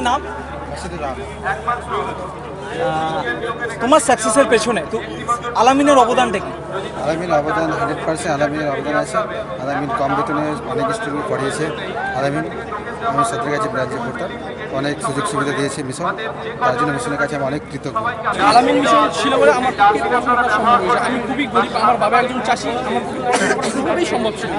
তোমার নাম? তোমার সাকসেসের পেছনে, তো আলামিনের অবদানটা কি? আলামিন অবদান হান্ড্রেড পার্সেন্ট আলামিনের অবদান আছে। আলামিন কম বেতনে অনেক স্টুডেন্ট পড়িয়েছে। আলামিন আমি সত্যের কাছে ব্রাঞ্চে পড়তাম অনেক সুযোগ সুবিধা দিয়েছে মিশন। তার জন্য মিশনের কাছে আমি অনেক কৃতজ্ঞ। আলামিন মিশন ছিল বলে আমার আমি খুবই গরিব আমার বাবা একজন চাষি আমার সম্ভব ছিল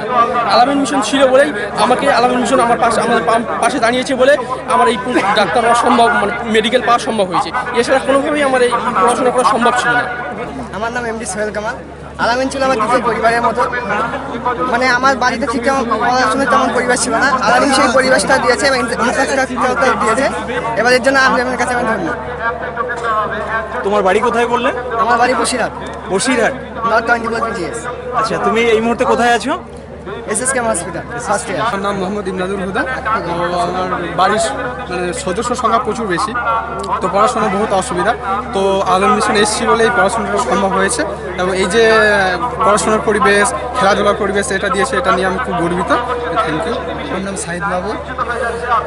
আলামিন মিশন ছিল বলেই আমাকে আলামিন মিশন আমার পাশে আমার পাম- পাশে দাঁড়িয়েছে বলে আমার এই ডাক্তার হওয়া সম্ভব মানে মেডিকেল পাওয়া সম্ভব হয়েছে। এছাড়া কোনোভাবেই আমার এই পড়াশোনা করা সম্ভব ছিল না। আমার নাম এমডি সোহেল কামাল। আলামিন ছিল আমার কিছু পরিবারের মতো। মানে আমার বাড়িতে ঠিক তেমন পড়াশোনার তেমন পরিবেশ ছিল না। আলামিন সেই পরিবেশটা দিয়েছে এবং ইনফ্রাস্ট্রাকচারটা দিয়েছে। এবার এর জন্য আলামিনের কাছে আমি ধন্য। তোমার বাড়ি কোথায় বললে? আমার বাড়ি Basirhat. Basirhat. North twenty four আচ্ছা তুমি এই মুহূর্তে কোথায় আছো? S S KM hospital first year আমার নাম মোহাম্মদ ইমরাদুল হুদা। তো আমার বাড়ির মানে সদস্য সংখ্যা প্রচুর বেশি তো পড়াশোনা বহুত অসুবিধা। তো আলম মিশন এসছি বলেই পড়াশোনাটা সম্ভব হয়েছে। এবং এই যে পড়াশোনার পরিবেশ খেলাধুলার পরিবেশ এটা দিয়েছে এটা নিয়ে আমি খুব গর্বিত। থ্যাংক ইউ আমার নাম সাহিদ বাবু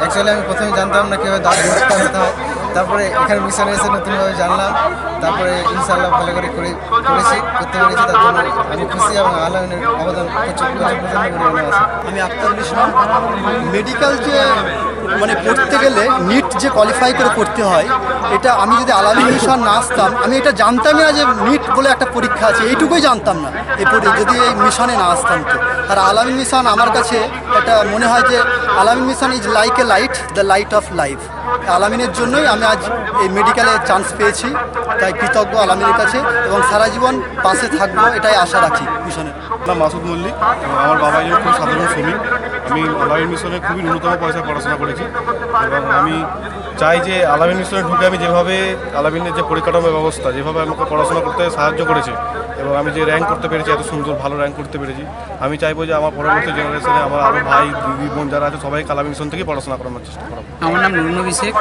অ্যাকচুয়ালি আমি প্রথমে জানতাম না কীভাবে দাঁত ঘষতে হতে হয়। তারপরে এখানে মিশনে এসে নতুনভাবে জানলাম তারপরে ইনশাল্লাহ ভালো করে করে করেছি করতে পেরেছি তার জন্য আমি খুশি এবং আল্লাহনের অবদান আমি আক্তার মেডিকেল যে মানে পড়তে গেলে নিট যে কোয়ালিফাই করে পড়তে হয়, এটা আমি যদি আলামিন মিশন না আসতাম, আমি এটা জানতামই না যে নিট বলে একটা পরীক্ষা আছে, এইটুকুই জানতাম না। এই পরি- যদি এই মিশনে না আসতাম তো। আর আলামিন মিশন আমার কাছে এটা মনে হয় যে Al-Ameen mission is like a light the light of life আলামিনের জন্যই আমি আজ এই মেডিকেলে চান্স পেয়েছি, তাই কৃতজ্ঞ আলামিনের কাছে এবং সারা জীবন পাশে থাকব, এটাই আশা রাখি মিশনের মাসুদ মল্লিক আমার বাবা খুব সাধারণ শ্রমিক। আমি আলামিন মিশনে খুবই ন্যূনতম পয়সায় পড়াশোনা করেছি এবং আমি চাই যে আলামিন মিশনে ঢুকে আমি যেভাবে আলামিনের যে পরিকাঠামো ব্যবস্থা, যেভাবে আমাকে পড়াশোনা করতে সাহায্য করেছে এবং আমি যে র্যাঙ্ক করতে পেরেছি, এত সুন্দর ভালো র্যাঙ্ক করতে পেরেছি, আমি চাইব যে আমার পরবর্তী জেনারেশনে আমার আরও ভাই, দিদি, বোন যারা আছে সবাই আলামিন মিশন থেকেই পড়াশোনা করানোর চেষ্টা করাবো। আমার নাম নুরনবী শেখ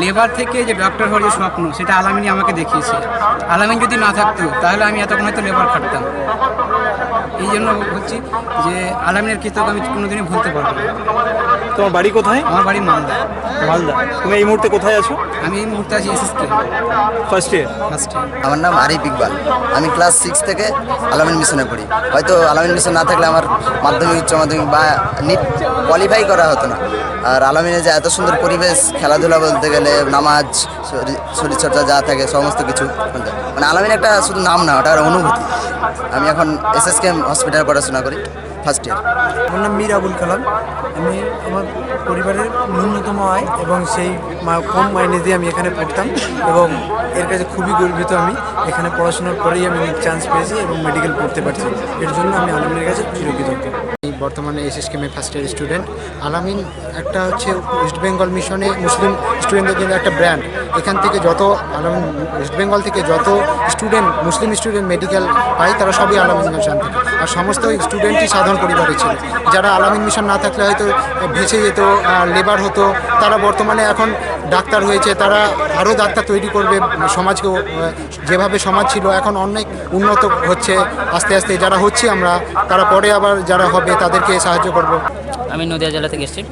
লেবার থেকে যে ডক্টর হওয়ার যে স্বপ্ন, সেটা আলামিনই আমাকে দেখিয়েছে। আলামিন যদি না থাকতো, তাহলে আমি এতক্ষণ হয়তো লেবার খাটতাম। এই জন্য বলছি যে আলামিনের কৃতজ্ঞ আমি কোনোদিনই ভুলতে পারব না। তোমার বাড়ি কোথায়? আমার বাড়ি মালদা। মালদা। তুমি এই মুহূর্তে কোথায় আছো? আমি এই মুহূর্তে আছি SSK. First year first year আমার নাম আরিফ ইকবাল। আমি ক্লাস সিক্স থেকে আলামিন মিশনে পড়ি। হয়তো আলামিন মিশন না থাকলে আমার মাধ্যমিক উচ্চ মাধ্যমিক বা নিট কোয়ালিফাই করা হতো না। আর আলামিনে যে এত সুন্দর পরিবেশ খেলাধুলা বলতে গেলে নামাজ শরী- শরীরচর্চা যা থাকে সমস্ত কিছু। মানে আলামিন একটা শুধু নাম না ওটা অনুভূতি। আমি এখন এস এস কে হসপিটালে পড়াশোনা করি ফার্স্ট ইয়ার আমার নাম মীর আবুল কালাম। আমি আমার পরিবারের ন্যূনতম আয় এবং সেই কম মাইনে দিয়ে আমি এখানে পড়তাম এবং এর কাছে খুবই গর্বিত আমি। এখানে পড়াশোনার পরেই আমি চান্স পেয়েছি এবং মেডিকেল পড়তে পারছি। এর জন্য আমি আলমের কাছে চিরকৃতজ্ঞ। আমি বর্তমানে এস এস কেমের ফার্স্ট ইয়ার স্টুডেন্ট আলামিন, একটা হচ্ছে ওয়েস্ট বেঙ্গল মিশনে মুসলিম স্টুডেন্টদের জন্য একটা ব্র্যান্ড এখান থেকে যত আলামিন ওয়েস্ট বেঙ্গল থেকে যত স্টুডেন্ট মুসলিম স্টুডেন্ট মেডিকেল পায়, তারা সবই আলামিন মিশন থেকে। আর সমস্ত স্টুডেন্টই সাধারণ পরিবারের ছিল। যারা আলামিন মিশন না থাকলে হয়তো ভেসে যেত লেবার হতো, তারা বর্তমানে এখন ডাক্তার হয়েছে, তারা আরও ডাক্তার তৈরি করবে সমাজকে যেভাবে সমাজ ছিল, এখন অনেক উন্নত হচ্ছে, আস্তে আস্তে যারা হচ্ছে আমরা, তারা পরে আবার যারা হবে, তাদেরকে সাহায্য করব। আমি নদিয়া জেলা থেকে এসেছি।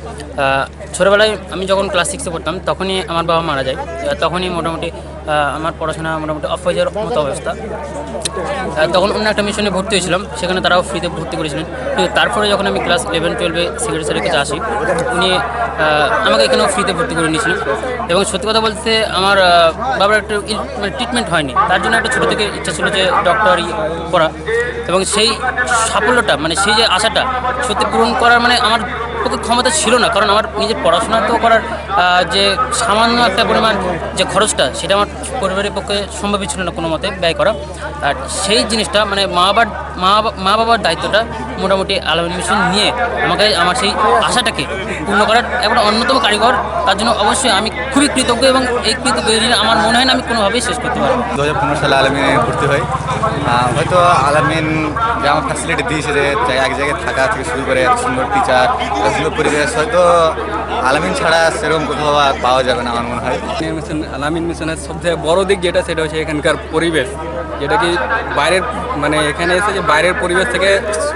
ছোটোবেলায় আমি যখন ক্লাস সিক্সে পড়তাম, তখনই আমার বাবা মারা যায়। তখনই মোটামুটি আমার পড়াশোনা মোটামুটি অফ হয়ে যাওয়ার মতো অবস্থা। তখন অন্য একটা মিশনে ভর্তি হয়েছিলাম, সেখানে তারাও ফ্রিতে ভর্তি করেছিলেন। কিন্তু তারপরে যখন আমি ক্লাস ইলেভেন টুয়েলভে সিগারেট স্যারের কাছে আসি, উনি আমাকে এখানেও ফ্রিতে ভর্তি করে নিয়েছিল। এবং সত্যি কথা বলতে আমার বাবার একটু মানে ট্রিটমেন্ট হয়নি। তার জন্য একটা ছোটো থেকে ইচ্ছা ছিল যে ডক্টর করা। এবং সেই সাফল্যটা মানে সেই যে আশাটা সত্যি পূরণ করার মানে আমার পক্ষে ক্ষমতা ছিল না। কারণ আমার নিজের পড়াশোনা তো করার যে সামান্য একটা পরিমাণ যে খরচটা সেটা আমার পরিবারের পক্ষে সম্ভবই ছিল না কোনো মতে ব্যয় করা। আর সেই জিনিসটা মানে মা বাবার মা মা বাবার দায়িত্বটা মোটামুটি আলামিন মিশন নিয়ে আমাকে আমার সেই আশাটাকে পূর্ণ করার একটা অন্যতম কারিগর। তার জন্য অবশ্যই আমি খুবই কৃতজ্ঞ এবং এই কৃতজ্ঞ আমার মনে হয় না আমি কোনোভাবেই শেষ করতে পারব। দু হাজার পনেরো সালে আলামিনে ভর্তি আহ, হয়তো আলামিন যে আমার ফ্যাসিলিটি দিয়েছে যে এক জায়গায় থাকা থেকে শুরু করে সুন্দর টিচার সুন্দর পরিবেশ হয়তো আলামিন ছাড়া সেরকম কোথাও আর পাওয়া যাবে না আমার মনে হয়। মিশন, আলামিন মিশনের সবথেকে বড় দিক যেটা, সেটা হচ্ছে এখানকার পরিবেশ। যেটা কি বাইরের মানে এখানে এসে যে বাইরের পরিবেশ থেকে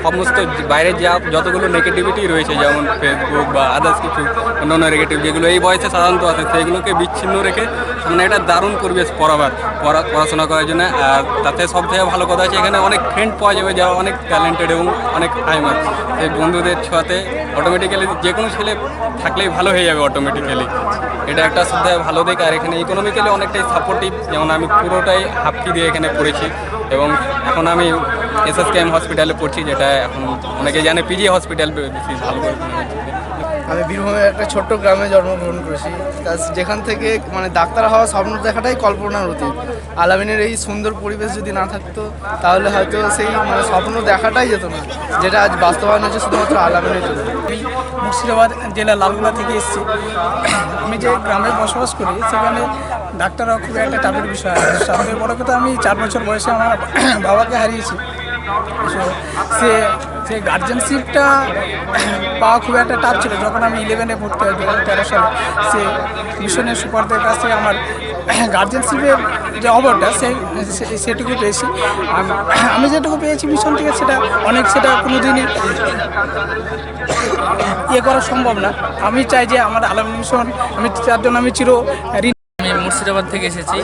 সমস্ত বাইরের যা, যতগুলো নেগেটিভিটি রয়েছে, যেমন ফেসবুক বা আদার্স কিছু অন্য নেগেটিভ যেগুলো, এই বয়সে সাধারণত আছে সেগুলোকে বিচ্ছিন্ন রেখে মানে একটা দারুণ পরিবেশ পড়াবার, পড়া পড়াশোনা করার জন্য। আর তাতে সব থেকে ভালো কথা হচ্ছে এখানে অনেক ফ্রেন্ড পাওয়া যাবে যারা অনেক ট্যালেন্টেড এবং অনেক টাইমার সেই বন্ধুদের ছোঁয়াতে অটোমেটিক্যালি যে কোনো ছেলে থাকলেই ভালো হয়ে যাবে অটোমেটিক্যালি এটা একটা সবথেকে ভালো দিক। আর এখানে ইকোনমিক্যালি অনেকটাই সাপোর্টিভ যেমন আমি পুরোটাই হাফকি দিয়ে এখানে পড়েছি এবং এখন আমি এসএসকেএম হসপিটালে পড়ছি, যেটা এখন অনেকে জানে পিজি হসপিটাল ভালো করে। আমি বীরভূমের একটা ছোট্ট গ্রামে জন্মগ্রহণ করেছি। তা যেখান থেকে মানে ডাক্তার হওয়ার স্বপ্ন দেখাটাই কল্পনার অতীত। আলামিনের এই সুন্দর পরিবেশ যদি না থাকতো, তাহলে হয়তো সেই মানে স্বপ্ন দেখাটাই যেত না, যেটা আজ বাস্তবায়ন হচ্ছে শুধুমাত্র আলামিনের জন্য। আমি মুর্শিদাবাদ জেলা লালগোলা থেকে এসেছি। আমি যে গ্রামে বসবাস করি, সেখানে ডাক্তাররা খুব একটা চাপের বিষয় সবথেকে বড় কথা আমি চার বছর বয়সে আমার বাবাকে হারিয়েছি। সে সে গার্জেনশিপটা পাওয়া খুব একটা টাফ ছিল। যখন আমি ইলেভেনে ভর্তি হই দু হাজার তেরো সালে, সে মিশনের সুপারদের কাছ আমার গার্জেনশিপের যে অবরটা সেই সেটুকু পেয়েছি। আমি যেটুকু পেয়েছি মিশন থেকে, সেটা অনেক, সেটা কোনো দিনই ইয়ে করা সম্ভব না। আমি চাই যে আমার আলম মিশন আমি তার জন্য আমি চির মুর্শিদাবাদ থেকে এসেছি।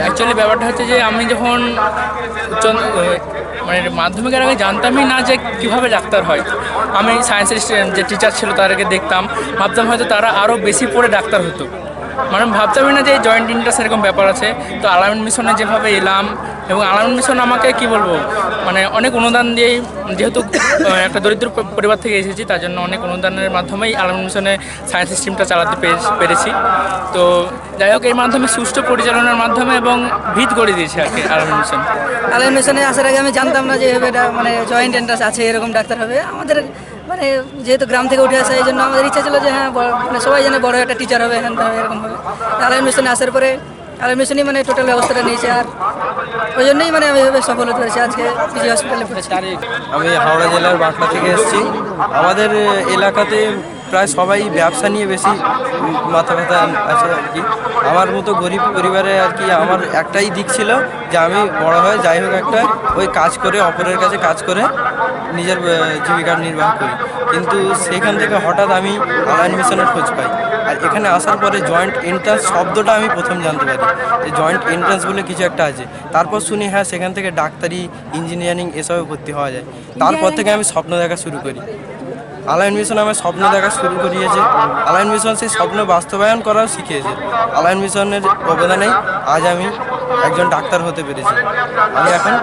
অ্যাকচুয়ালি ব্যাপারটা হচ্ছে যে আমি যখন মানে মাধ্যমিকের আগে জানতামই না যে কীভাবে ডাক্তার হয়। আমি সায়েন্সের যে টিচার ছিল তাদেরকে দেখতাম। ভাবতাম হয়তো তারা আরও বেশি পড়ে ডাক্তার হতো। মানে ভাবতামই না যে জয়েন্ট ইন্টারেস্ট এরকম ব্যাপার আছে। তো আলামিন মিশনে যেভাবে এলাম এবং আলামিন মিশন আমাকে কি বলব মানে অনেক অনুদান দিয়েই যেহেতু একটা দরিদ্র পরিবার থেকে এসেছি, তার জন্য অনেক অনুদানের মাধ্যমেই আলামিন মিশনে সায়েন্স সিস্টেমটা চালাতে পেরেছি তো যাই হোক এর মাধ্যমে সুষ্ঠু পরিচালনার মাধ্যমে এবং ভিত গড়ে দিয়েছে আর কি আলামিন মিশন। আলামিন মিশনে আসার আগে আমি জানতাম না যে এটা মানে জয়েন্ট এন্ট্রান্স আছে, এরকম ডাক্তার হবে। আমাদের মানে যেহেতু গ্রাম থেকে উঠে আসে, এই জন্য আমাদের ইচ্ছা ছিল যে হ্যাঁ মানে সবাই যেন বড় একটা টিচার হবে ত্যান এরকম হবে। আলামিন মিশনে আসার পরে আর মিশনই মানে টোটাল ব্যবস্থাটা নিয়েছে আর ওই জন্যই মানে আমি এভাবে সফল হতে পেরেছি আজকে পিজি হসপিটালে পড়েছি। আমি হাওড়া জেলার বাঁকড়া থেকে এসেছি। আমাদের এলাকাতে প্রায় সবাই ব্যবসা নিয়ে বেশি মাথা ব্যথা আছে আর কি। আমার মতো গরিব পরিবারে আর কি আমার একটাই দিক ছিল যে আমি বড় হয়ে যাই হোক একটা ওই কাজ করে অপরের কাছে কাজ করে নিজের জীবিকা নির্বাহ করি। কিন্তু সেখান থেকে হঠাৎ আমি আলাইন মিশনের খোঁজ পাই। আর এখানে আসার পরে জয়েন্ট এন্ট্রান্স শব্দটা আমি প্রথম জানতে পারি যে জয়েন্ট এন্ট্রান্স বলে কিছু একটা আছে। তারপর শুনি হ্যাঁ সেখান থেকে ডাক্তারি ইঞ্জিনিয়ারিং এসবে ভর্তি হওয়া যায়। তারপর থেকে আমি স্বপ্ন দেখা শুরু করি। আলাইন মিশন আমার স্বপ্ন দেখা শুরু করিয়েছে। আলাইন মিশন সেই স্বপ্ন বাস্তবায়ন করাও শিখিয়েছে। আলাইন মিশনের অবদানে আজ আমি একজন ডাক্তার হতে পেরেছি। আমি এখন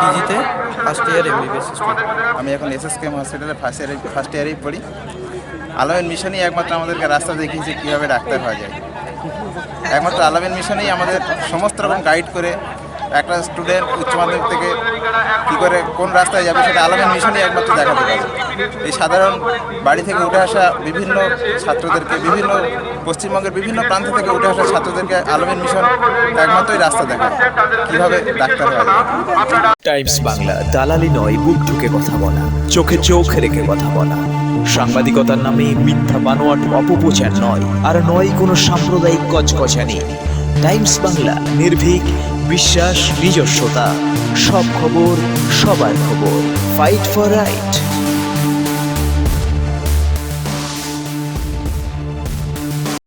পিজিতে ফার্স্ট ইয়ার এমবিবিএস আমি এখন এস এস এসএসকেএম হসপিটালে ফার্স্ট ইয়ারে ফার্স্ট ইয়ারেই পড়ি। আলামিন মিশনই একমাত্র আমাদেরকে রাস্তা দেখিয়েছে কীভাবে ডাক্তার হওয়া যায়। একমাত্র আলামিন মিশনেই আমাদের সমস্ত রকম গাইড করে একটা স্টুডেন্ট উচ্চ মাধ্যমিক থেকে কী করে কোন রাস্তায় যাবে সেটা আলামিন মিশনই একমাত্র দেখাতে পারে এই সাধারণ বাড়ি থেকে উঠে আসা বিভিন্ন ছাত্রদেরকে, বিভিন্ন পশ্চিমবঙ্গের বিভিন্ন প্রান্ত থেকে উঠে আসা ছাত্রদেরকে আলামিন মিশন একমাত্রই রাস্তা দেখায় কীভাবে ডাক্তার যায় টাইমস বাংলা, দালালি নয়, বুক ঢুকে কথা বলা, চোখে চোখ রেখে কথা বলা। সাংবাদিকতার নামে মিথ্যা বানোয়াট, অপপ্রচার নয়, আর নয় কোনো সাম্প্রদায়িক কচকচানি। টাইমস বাংলা, নির্ভীক বিশ্বাস নিজস্বতা সব খবর সবার খবর। Fight for right